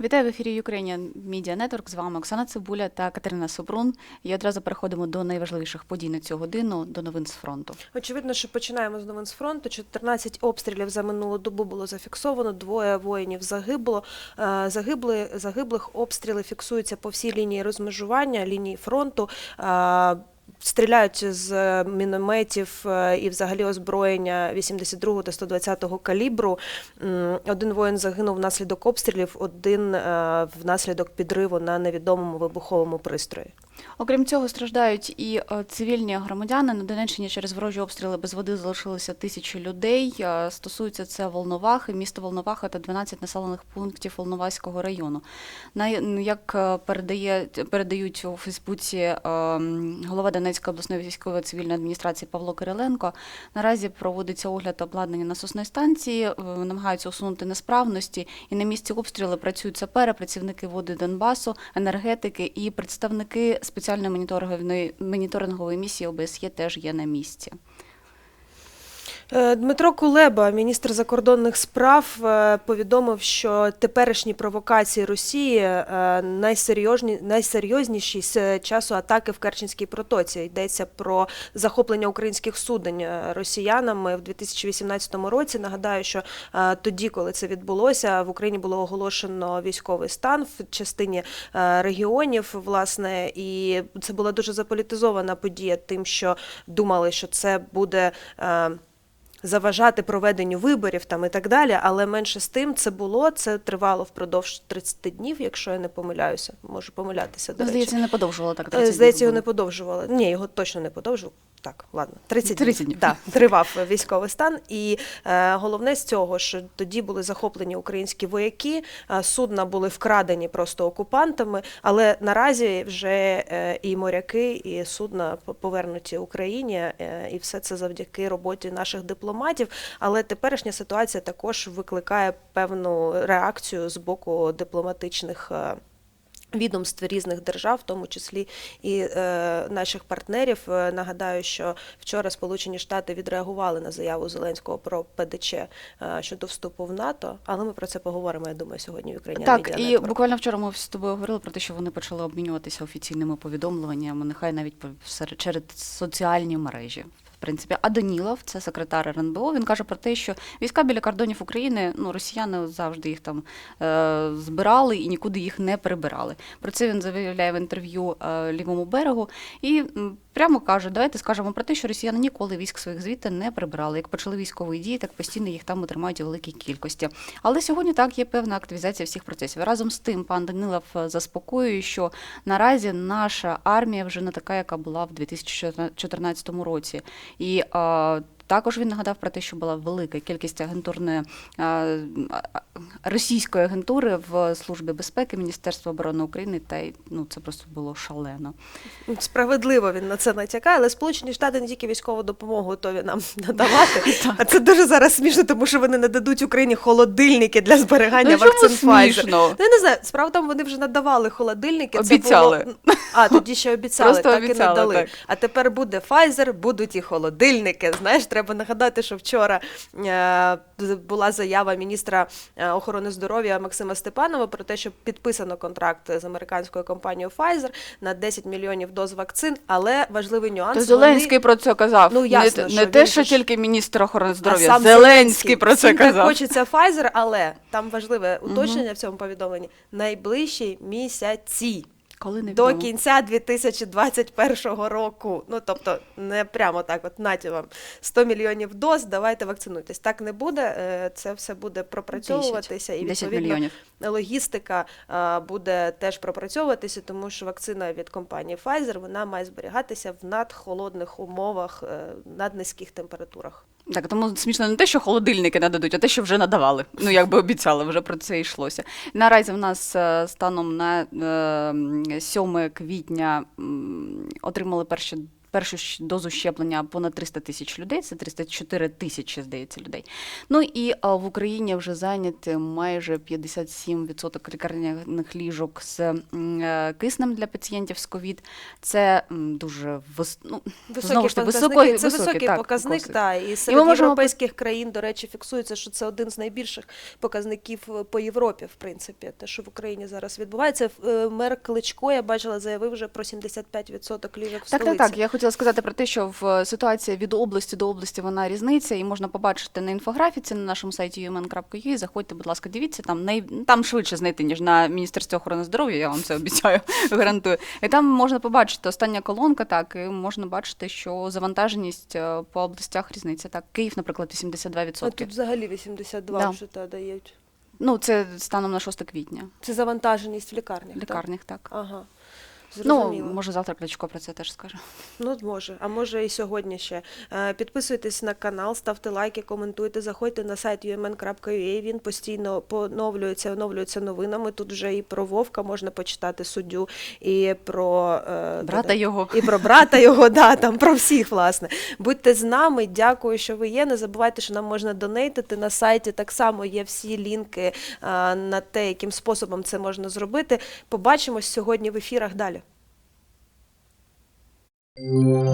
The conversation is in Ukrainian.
Вітаю в ефірі Ukrainian Media Network. З вами Оксана Цибуля та Катерина Супрун. І одразу переходимо до найважливіших подій на цю годину, до новин з фронту. Очевидно, що починаємо з новин з фронту. 14 обстрілів за минулу добу було зафіксовано. Двоє воїнів загибло. Е, Загибли загиблих обстріли фіксуються по всій лінії розмежування, лінії фронту. Е, Стріляють з мінометів е, і взагалі озброєння 82 та 120 калібру. Один воїн загинув внаслідок обстрілів, один е, внаслідок підриву на невідомому вибуховому пристрої. Окрім цього, страждають і е, цивільні громадяни. На Донеччині через ворожі обстріли без води залишилося тисячі людей. Е, Стосується це Волновахи, місто Волноваха та 12 населених пунктів Волноваського району. На- ну, Як е, передає, передають у Фейсбуці голова Донецької обласної військової цивільної адміністрації Павло Кириленко, наразі проводиться огляд обладнання насосної станції, намагаються усунути несправності, і на місці обстрілу працюють сапери, працівники води Донбасу, енергетики і представники спеціальної моніторингової місії ОБСЄ теж є на місці. Е, Дмитро Кулеба, міністр закордонних справ, е, повідомив, що теперішні провокації Росії е, найсерйозні, найсерйозніші з часу атаки в Керченській протоці. Йдеться про захоплення українських суден е, росіянами в 2018 році. Нагадаю, що тоді, коли це відбулося, в Україні було оголошено військовий стан в частині регіонів, власне, і це була дуже заполітизована подія, тим, що думали, що це буде. Е, заважати проведенню виборів там і так далі, але менше з тим це було. Це тривало впродовж 30 днів, якщо я не помиляюся. Можу помилятися. До речі. здається, не подовжувало так. Е, 30 Здається, днів його не подовжували. Ні, його точно не подовжували. Так, ладно, 30 30 днів. Да, тривав військовий стан. І е, головне з цього, що тоді були захоплені українські вояки, е, судна були вкрадені просто окупантами, але наразі вже е, і моряки, і судна по- повернуті Україні, е, і все це завдяки роботі наших дипломатів. Але теперішня ситуація також викликає певну реакцію з боку дипломатичних. е, Відомств різних держав, в тому числі і е, наших партнерів. Е, Нагадаю, що вчора Сполучені Штати відреагували на заяву Зеленського про ПДЧ е, щодо вступу в НАТО, але ми про це поговоримо. Я думаю, сьогодні в Україні. Так, і буквально вчора ми з тобою говорили про те, що вони почали обмінюватися офіційними повідомленнями, нехай навіть серед- через соціальні мережі. В принципі, а Данілов, це секретар РНБО, він каже про те, що війська біля кордонів України, ну росіяни завжди їх там е, збирали і нікуди їх не прибирали. Про це він заявляє в інтерв'ю е, лівому берегу і прямо каже: давайте скажемо про те, що росіяни ніколи військ своїх звідти не прибирали. Як почали військові дії, так постійно їх там тримають у великій кількості. Але сьогодні так є певна активізація всіх процесів. Разом з тим, пан Данилов е, заспокоює, що наразі наша армія вже не така, яка була в 2014 році. І також він нагадав про те, що була велика кількість агентурної російської агентури в службі безпеки Міністерства оборони України, та й ну це просто було шалено. справедливо він на це натякає, але Сполучені Штати не тільки військову допомогу готові нам надавати. А це дуже зараз смішно, тому що вони нададуть Україні холодильники для зберігання Ну, вакцин Pfizer. Ну, я не знаю, справа тому, вони вже надавали холодильники. це Обіцяли. було- А, тоді ще обіцяли, Просто так і обіцяли, не дали. так. А тепер буде Pfizer, будуть і холодильники. Знаєш, треба нагадати, що вчора е, була заява міністра е, охорони здоров'я Максима Степанова про те, що підписано контракт з американською компанією Pfizer на 10 мільйонів доз вакцин, але важливий нюанс. То вони- Зеленський про це казав. Ну, ясно, не, що не те, що ж- тільки міністр охорони здоров'я. сам Зеленський про це казав. хочеться Pfizer, але там важливе уточнення в цьому повідомленні. Найближчі місяці. Коли не До кінця 2021 року. Ну тобто, не прямо так, от наті вам 100 мільйонів доз, давайте вакцинуйтесь. Так не буде. е, Це все буде пропрацьовуватися і 10 відповідно мільйонів. логістика буде теж пропрацьовуватися, тому що вакцина від компанії Pfizer вона має зберігатися в надхолодних умовах, е, наднизьких температурах. Так, тому смішно не те, що холодильники нададуть, а те, що вже надавали. Ну, якби обіцяли, вже про це йшлося. Наразі в нас е, станом на е, 7 квітня отримали перші. Першу дозу щеплення понад 300 тисяч людей, це 304 тисячі, здається, людей. Ну і в Україні вже зайняті майже 57% лікарняних ліжок з е, киснем для пацієнтів з ковід. Це дуже вис... ну, Високі знову ж таки, високий, це високий так, показник, показник. та і серед ми можемо європейських країн, до речі, фіксується, що це один з найбільших показників е, по Європі, в принципі, те, що в Україні зараз відбувається. Е, Мер Кличко, я бачила, заявив вже про 75% ліжок в Так, столиці. так, так. Я хотіла сказати про те, що в ситуація від області до області вона різниця, і можна побачити на інфографіці на нашому сайті umn.ua. Заходьте, будь ласка, дивіться, там най... там швидше знайти, ніж на Міністерстві охорони здоров'я, я вам це обіцяю, гарантую. І там можна побачити остання колонка, так, і можна бачити, що завантаженість е, по областях різниця. Так, Київ, наприклад, 82%. А тут взагалі 82 Да. вже та дають. Ну, це станом на 6 квітня. Це завантаженість в лікарнях. В лікарнях, так. Так? Ага. Ну, може, завтра Кличко про це теж скаже. Ну, може, а може і сьогодні ще. Е, Підписуйтесь на канал, ставте лайки, коментуйте, заходьте на сайт umn.ua, він постійно поновлюється, оновлюється новинами. Тут вже і про Вовка можна почитати суддю, і про е, Брата його. і про брата його, да, там про всіх, власне. Будьте з нами, дякую, що ви є. Не забувайте, що нам можна донейтити. На сайті так само є всі лінки на те, яким способом це можна зробити. Побачимось сьогодні в ефірах далі. Yeah.